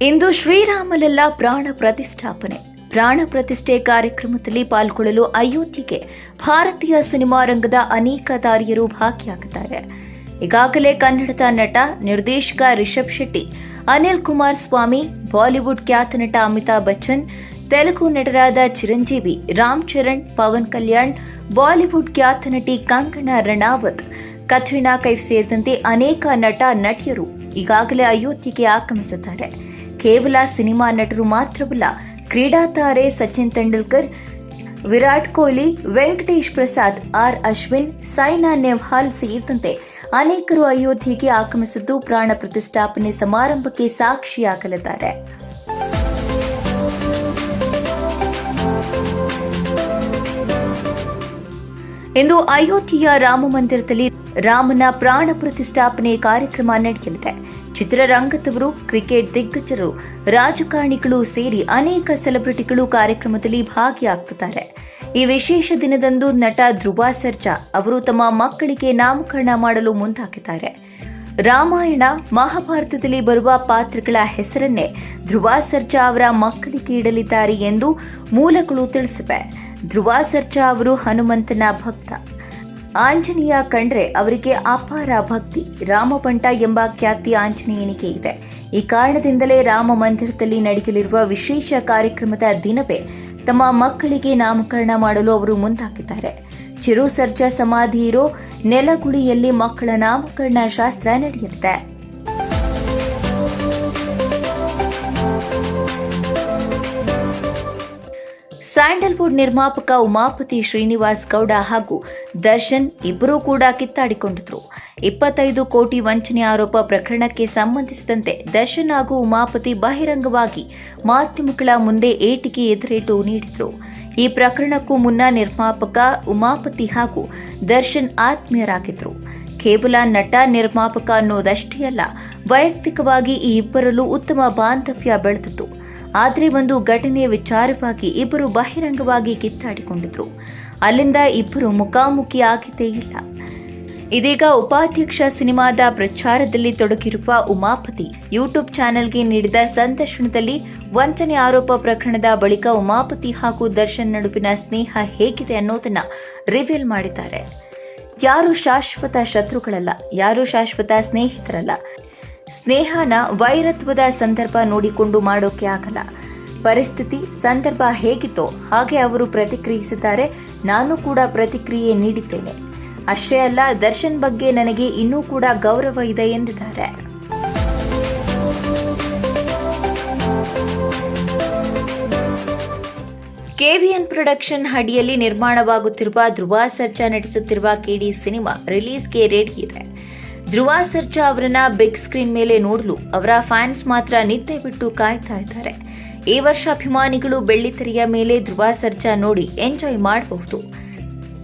ಇಂದು ಶ್ರೀರಾಮಲಲ್ಲ ಪ್ರಾಣ ಪ್ರತಿಷ್ಠಾಪನೆ. ಪ್ರಾಣ ಪ್ರತಿಷ್ಠೆ ಕಾರ್ಯಕ್ರಮದಲ್ಲಿ ಪಾಲ್ಗೊಳ್ಳಲು ಅಯೋಧ್ಯೆಗೆ ಭಾರತೀಯ ಸಿನಿಮಾ ರಂಗದ ಅನೇಕ ತಾರಿಯರು ಭಾಗಿಯಾಗಿದ್ದಾರೆ. ಈಗಾಗಲೇ ಕನ್ನಡದ ನಟ, ನಿರ್ದೇಶಕ ರಿಷಬ್ ಶೆಟ್ಟಿ, ಅನಿಲ್ ಕುಮಾರ್ ಸ್ವಾಮಿ, ಬಾಲಿವುಡ್ ಖ್ಯಾತ ನಟ ಅಮಿತಾಬ್ ಬಚ್ಚನ್, ತೆಲುಗು ನಟರಾದ ಚಿರಂಜೀವಿ, ರಾಮ್ ಚರಣ್, ಪವನ್ ಕಲ್ಯಾಣ್, ಬಾಲಿವುಡ್ ಖ್ಯಾತ ನಟಿ ಕಂಗನಾ ರಣಾವತ್, ಕತ್ರಿನಾ ಕೈಫ್ ಸೇರಿದಂತೆ ಅನೇಕ ನಟ, ನಟಿಯರು ಈಗಾಗಲೇ ಅಯೋಧ್ಯೆಗೆ ಆಗಮಿಸಿದ್ದಾರೆ. ಕೇವಲ ಸಿನಿಮಾ ನಟರು ಮಾತ್ರವಲ್ಲ ಕ್ರೀಡಾ ತಾರೆ ಸಚಿನ್ ತೆಂಡೂಲ್ಕರ್, ವಿರಾಟ್ ಕೊಹ್ಲಿ, ವೆಂಕಟೇಶ್ ಪ್ರಸಾದ್, ಆರ್ ಅಶ್ವಿನ್ ಸೈನಾ ನೆಹ್ವಾಲ್ ಸೇರಿದಂತೆ ಅನೇಕರು ಅಯೋಧ್ಯೆಗೆ ಆಗಮಿಸಿದ್ದು ಪ್ರಾಣ ಪ್ರತಿಷ್ಠಾಪನೆ ಸಮಾರಂಭಕ್ಕೆ ಸಾಕ್ಷಿಯಾಗಲಿದ್ದಾರೆ. ಇಂದು ಅಯೋಧ್ಯೆಯ ರಾಮ ಮಂದಿರದಲ್ಲಿ ರಾಮನ ಪ್ರಾಣ ಪ್ರತಿಷ್ಠಾಪನೆ ಕಾರ್ಯಕ್ರಮ ನಡೆಯಲಿದೆ. ಚಿತ್ರರಂಗದವರು, ಕ್ರಿಕೆಟ್ ದಿಗ್ಗಜರು, ರಾಜಕಾರಣಿಗಳು ಸೇರಿ ಅನೇಕ ಸೆಲೆಬ್ರಿಟಿಗಳು ಕಾರ್ಯಕ್ರಮದಲ್ಲಿ ಭಾಗಿಯಾಗುತ್ತಾರೆ ಈ ವಿಶೇಷ ದಿನದಂದು ನಟ ಧ್ರುವ ಸರ್ಜಾ ಅವರು ತಮ್ಮ ಮಕ್ಕಳಿಗೆ ನಾಮಕರಣ ಮಾಡಲು ಮುಂದಾಗಿದ್ದಾರೆ. ರಾಮಾಯಣ, ಮಹಾಭಾರತದಲ್ಲಿ ಬರುವ ಪಾತ್ರಗಳ ಹೆಸರನ್ನೇ ಧ್ರುವ ಸರ್ಜಾ ಅವರ ಮಕ್ಕಳಿಗೆ ಇಡಲಿದ್ದಾರೆ ಎಂದು ಮೂಲಗಳು ತಿಳಿಸಿವೆ. ಧ್ರುವ ಸರ್ಜಾ ಅವರು ಹನುಮಂತನ ಭಕ್ತ. ಆಂಜನೇಯ ಕಂಡ್ರೆ ಅವರಿಗೆ ಅಪಾರ ಭಕ್ತಿ. ರಾಮಪಂಟ ಎಂಬ ಖ್ಯಾತಿ ಆಂಜನೇಯನಿಗೆ ಇದೆ. ಈ ಕಾರಣದಿಂದಲೇ ರಾಮ ಮಂದಿರದಲ್ಲಿ ನಡೆಯಲಿರುವ ವಿಶೇಷ ಕಾರ್ಯಕ್ರಮದ ದಿನವೇ ತಮ್ಮ ಮಕ್ಕಳಿಗೆ ನಾಮಕರಣ ಮಾಡಲು ಅವರು ಮುಂದಾಗಿದ್ದಾರೆ. ಚಿರು ಸರ್ಜಾ ಸಮಾಧಿ ಇರೋ ನೆಲಗುಳಿಯಲ್ಲಿ ಮಕ್ಕಳ ನಾಮಕರಣ ಶಾಸ್ತ್ರ ನಡೆಯಲಿದೆ. ಸ್ಯಾಂಡಲ್ವುಡ್ ನಿರ್ಮಾಪಕ ಉಮಾಪತಿ ಶ್ರೀನಿವಾಸ್ ಗೌಡ ಹಾಗೂ ದರ್ಶನ್ ಇಬ್ಬರೂ ಕೂಡ ಕಿತ್ತಾಡಿಕೊಂಡಿದ್ರು. ಇಪ್ಪತ್ತೈದು ಕೋಟಿ ವಂಚನೆ ಆರೋಪ ಪ್ರಕರಣಕ್ಕೆ ಸಂಬಂಧಿಸಿದಂತೆ ದರ್ಶನ್ ಹಾಗೂ ಉಮಾಪತಿ ಬಹಿರಂಗವಾಗಿ ಮಾಧ್ಯಮಗಳ ಮುಂದೆ ಏಟಿಗೆ ಎದುರೇಟು ನೀಡಿದ್ರು. ಈ ಪ್ರಕರಣಕ್ಕೂ ಮುನ್ನ ನಿರ್ಮಾಪಕ ಉಮಾಪತಿ ಹಾಗೂ ದರ್ಶನ್ ಆತ್ಮೀಯರಾಗಿದ್ರು. ಕೇವಲ ನಟ, ನಿರ್ಮಾಪಕ ಅನ್ನೋದಷ್ಟೇ ಅಲ್ಲ, ವೈಯಕ್ತಿಕವಾಗಿ ಈ ಇಬ್ಬರಲ್ಲೂ ಉತ್ತಮ ಬಾಂಧವ್ಯ ಬೆಳೆದಿತ್ತು. ಆದರೆ ಒಂದು ಘಟನೆಯ ವಿಚಾರವಾಗಿ ಇಬ್ಬರು ಬಹಿರಂಗವಾಗಿ ಕಿತ್ತಾಡಿಕೊಂಡಿದ್ರು. ಅಲ್ಲಿಂದ ಇಬ್ಬರು ಮುಖಾಮುಖಿ ಆಗಿದ್ದೇ ಇಲ್ಲ. ಇದೀಗ ಉಪಾಧ್ಯಕ್ಷ ಸಿನಿಮಾದ ಪ್ರಚಾರದಲ್ಲಿ ತೊಡಗಿರುವ ಉಮಾಪತಿ ಯೂಟ್ಯೂಬ್ ಚಾನೆಲ್ಗೆ ನೀಡಿದ ಸಂದರ್ಶನದಲ್ಲಿ ವಂಚನೆ ಆರೋಪ ಪ್ರಕರಣದ ಬಳಿಕ ಉಮಾಪತಿ ಹಾಗೂ ದರ್ಶನ್ ನಡುವಿನ ಸ್ನೇಹ ಹೇಗಿದೆ ಅನ್ನೋದನ್ನ ರಿವೀಲ್ ಮಾಡಿದ್ದಾರೆ. ಯಾರು ಶಾಶ್ವತ ಶತ್ರುಗಳಲ್ಲ, ಯಾರು ಶಾಶ್ವತ ಸ್ನೇಹಿತರಲ್ಲ ಸ್ನೇಹನ ವೈರತ್ವದ ಸಂದರ್ಭ ನೋಡಿಕೊಂಡು ಮಾಡೋಕೆ ಆಗಲ್ಲ. ಪರಿಸ್ಥಿತಿ, ಸಂದರ್ಭ ಹೇಗಿತ್ತೋ ಹಾಗೆ ಅವರು ಪ್ರತಿಕ್ರಿಯಿಸಿದ್ದಾರೆ. ನಾನು ಕೂಡ ಪ್ರತಿಕ್ರಿಯೆ ನೀಡಿದ್ದೇನೆ. ಅಷ್ಟೇ ಅಲ್ಲ, ದರ್ಶನ್ ಬಗ್ಗೆ ನನಗೆ ಇನ್ನೂ ಕೂಡ ಗೌರವ ಇದೆ ಎಂದಿದ್ದಾರೆ. ಕೆವಿಎನ್ ಪ್ರೊಡಕ್ಷನ್ ಅಡಿಯಲ್ಲಿ ನಿರ್ಮಾಣವಾಗುತ್ತಿರುವ ಧ್ರುವ ಸರ್ಜಾ ನಡೆಸುತ್ತಿರುವ ಕೆಡಿ ಸಿನಿಮಾ ರಿಲೀಸ್ಗೆ ರೆಡಿ ಇದೆ. ಧ್ರುವ ಸರ್ಜಾ ಅವರನ್ನ ಬಿಗ್ ಸ್ಕ್ರೀನ್ ಮೇಲೆ ನೋಡಲು. ಅವರ ಫ್ಯಾನ್ಸ್ ಮಾತ್ರ ನಿದ್ದೆ ಬಿಟ್ಟು ಕಾಯ್ತಾ ಇದ್ದಾರೆ. ಈ ವರ್ಷ ಅಭಿಮಾನಿಗಳು ಬೆಳ್ಳಿತೆರೆಯ ಮೇಲೆ ಧ್ರುವ ಸರ್ಜಾ ನೋಡಿ ಎಂಜಾಯ್ ಮಾಡಬಹುದು.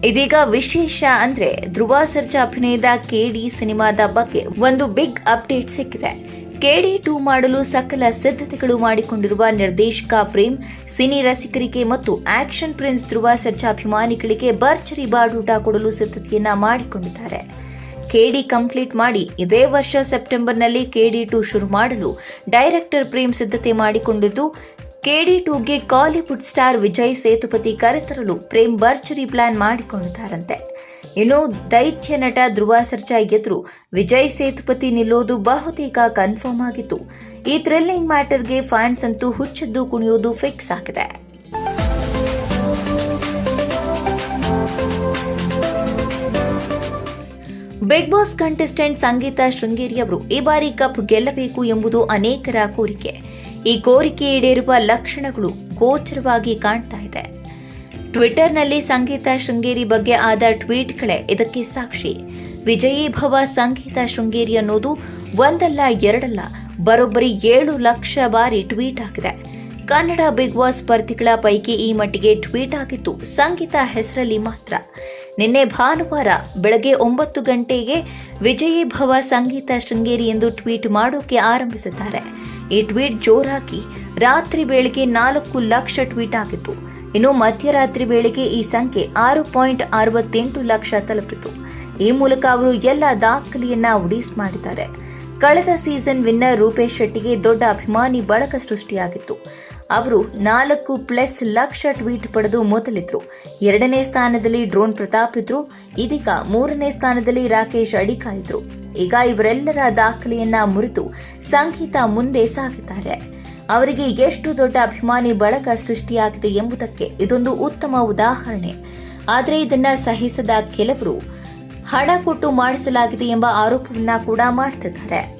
ಇದೀಗ ವಿಶೇಷ ಅಂದ್ರೆ ಧ್ರುವ ಸರ್ಜಾ ಅಭಿನಯದ ಕೆಡಿ ಸಿನಿಮಾದ ಬಗ್ಗೆ ಒಂದು ಬಿಗ್ ಅಪ್ಡೇಟ್ ಸಿಕ್ಕಿದೆ. ಕೆಡಿ ಟೂ ಮಾಡಲು ಸಕಲ ಸಿದ್ಧತೆಗಳು ಮಾಡಿಕೊಂಡಿರುವ ನಿರ್ದೇಶಕ ಪ್ರೇಮ್, ಸಿನಿ ರಸಿಕರಿಗೆ ಮತ್ತು ಆಕ್ಷನ್ ಪ್ರಿನ್ಸ್ ಧ್ರುವ ಸರ್ಜಾ ಅಭಿಮಾನಿಗಳಿಗೆ ಭರ್ಜರಿ ಬಾಡೂಟ ಕೊಡಲು ಸಿದ್ಧತೆಯನ್ನ ಮಾಡಿಕೊಂಡಿದ್ದಾರೆ. ಕೆಡಿ ಕಂಪ್ಲೀಟ್ ಮಾಡಿ ಇದೇ ವರ್ಷ ಸೆಪ್ಟೆಂಬರ್ನಲ್ಲಿ ಕೆಡಿ ಟು ಶುರು ಮಾಡಲು ಡೈರೆಕ್ಟರ್ ಪ್ರೇಮ್ ಸಿದ್ಧತೆ ಮಾಡಿಕೊಂಡಿದ್ದು, ಕೆಡಿ ಟೂಗೆ ಕಾಲಿವುಡ್ ಸ್ಟಾರ್ ವಿಜಯ್ ಸೇತುಪತಿ ಕರೆತರಲು ಪ್ರೇಮ್ ಭರ್ಜರಿ ಪ್ಲಾನ್ ಮಾಡಿಕೊಂಡಿದ್ದಾರಂತೆ. ಇನ್ನು ದೈತ್ಯ ನಟ ಧ್ರುವ ಸರ್ಜಾ ಎದುರು ವಿಜಯ್ ಸೇತುಪತಿ ನಿಲ್ಲೋದು ಬಹುತೇಕ ಕನ್ಫರ್ಮ್ ಆಗಿತ್ತು. ಈ ಥ್ರಿಲ್ಲಿಂಗ್ ಮ್ಯಾಟರ್ಗೆ ಫ್ಯಾನ್ಸ್ ಅಂತೂ ಹುಚ್ಚದ್ದು ಕುಣಿಯೋದು ಫಿಕ್ಸ್ ಆಗಿದೆ. Bigg Boss contestant Sangeetha Sringeri ಅವರು ಈ ಬಾರಿ ಕಪ್ ಗೆಲ್ಲಬೇಕು ಎಂಬುದು ಅನೇಕರ ಕೋರಿಕೆ. ಈ ಕೋರಿಕೆ ಈಡೇರುವ ಲಕ್ಷಣಗಳು ಗೋಚರವಾಗಿ ಕಾಣ್ತಾ ಇದೆ. ಟ್ವಿಟರ್ನಲ್ಲಿ ಸಂಗೀತ ಶೃಂಗೇರಿ ಬಗ್ಗೆ ಆದ ಟ್ವೀಟ್ಗಳೇ ಇದಕ್ಕೆ ಸಾಕ್ಷಿ. ವಿಜಯೀ ಭವ ಸಂಗೀತ ಶೃಂಗೇರಿ ಅನ್ನೋದು ಒಂದಲ್ಲ, ಎರಡಲ್ಲ, ಬರೋಬ್ಬರಿ ಏಳು ಲಕ್ಷ ಬಾರಿ ಟ್ವೀಟ್ ಆಗಿದೆ. ಕನ್ನಡ ಬಿಗ್ ಬಾಸ್ ಸ್ಪರ್ಧಿಗಳ ಪೈಕಿ ಈ ಮಟ್ಟಿಗೆ ಟ್ವೀಟ್ ಆಗಿತ್ತು ಸಂಗೀತ ಹೆಸರಲ್ಲಿ ಮಾತ್ರ. ನಿನ್ನೆ ಭಾನುವಾರ ಬೆಳಗ್ಗೆ ಒಂಬತ್ತು ಗಂಟೆಗೆ ವಿಜಯೀ ಭವ ಸಂಗೀತ ಶೃಂಗೇರಿ ಎಂದು ಟ್ವೀಟ್ ಮಾಡೋಕೆ ಆರಂಭಿಸಿದ್ದಾರೆ. ಈ ಟ್ವೀಟ್ ಜೋರಾಗಿ ರಾತ್ರಿ ವೇಳೆಗೆ ನಾಲ್ಕು ಲಕ್ಷ ಟ್ವೀಟ್ ಆಗಿತ್ತು. ಇನ್ನು ಮಧ್ಯರಾತ್ರಿ ವೇಳೆಗೆ ಈ ಸಂಖ್ಯೆ ಆರು ಪಾಯಿಂಟ್ ಅರವತ್ತೆಂಟು ಲಕ್ಷ ತಲುಪಿತು. ಈ ಮೂಲಕ ಅವರು ಎಲ್ಲ ದಾಖಲೆಯನ್ನ ಉಡೀಸ್ ಮಾಡಿದ್ದಾರೆ. ಕಳೆದ ಸೀಸನ್ ವಿನ್ನರ್ ರೂಪೇಶ್ ಶೆಟ್ಟಿಗೆ ದೊಡ್ಡ ಅಭಿಮಾನಿ ಬಳಕ ಸೃಷ್ಟಿಯಾಗಿತ್ತು. ಅವರು ನಾಲ್ಕು ಪ್ಲಸ್ ಲಕ್ಷ ಟ್ವೀಟ್ ಪಡೆದು ಮೊದಲಿದ್ರು ಎರಡನೇ ಸ್ಥಾನದಲ್ಲಿ ಡ್ರೋನ್ ಪ್ರತಾಪ್ ಇದ್ರು. ಇದೀಗ ಮೂರನೇ ಸ್ಥಾನದಲ್ಲಿ ರಾಕೇಶ್ ಅಡಿಕಾ ಇದ್ರು ಈಗ ಇವರೆಲ್ಲರ ದಾಖಲೆಯನ್ನ ಮುರಿದು ಸಂಗೀತ ಮುಂದೆ ಸಾಗಿದ್ದಾರೆ. ಅವರಿಗೆ ಎಷ್ಟು ದೊಡ್ಡ ಅಭಿಮಾನಿ ಬಳಕ ಸೃಷ್ಟಿಯಾಗಿದೆ ಎಂಬುದಕ್ಕೆ ಇದೊಂದು ಉತ್ತಮ ಉದಾಹರಣೆ. ಆದರೆ ಇದನ್ನ ಸಹಿಸದ ಕೆಲವರು ಹಣ ಕೊಟ್ಟು ಮಾಡಿಸಲಾಗಿದೆ ಎಂಬ ಆರೋಪವನ್ನ ಕೂಡ ಮಾಡ್ತಿದ್ದಾರೆ.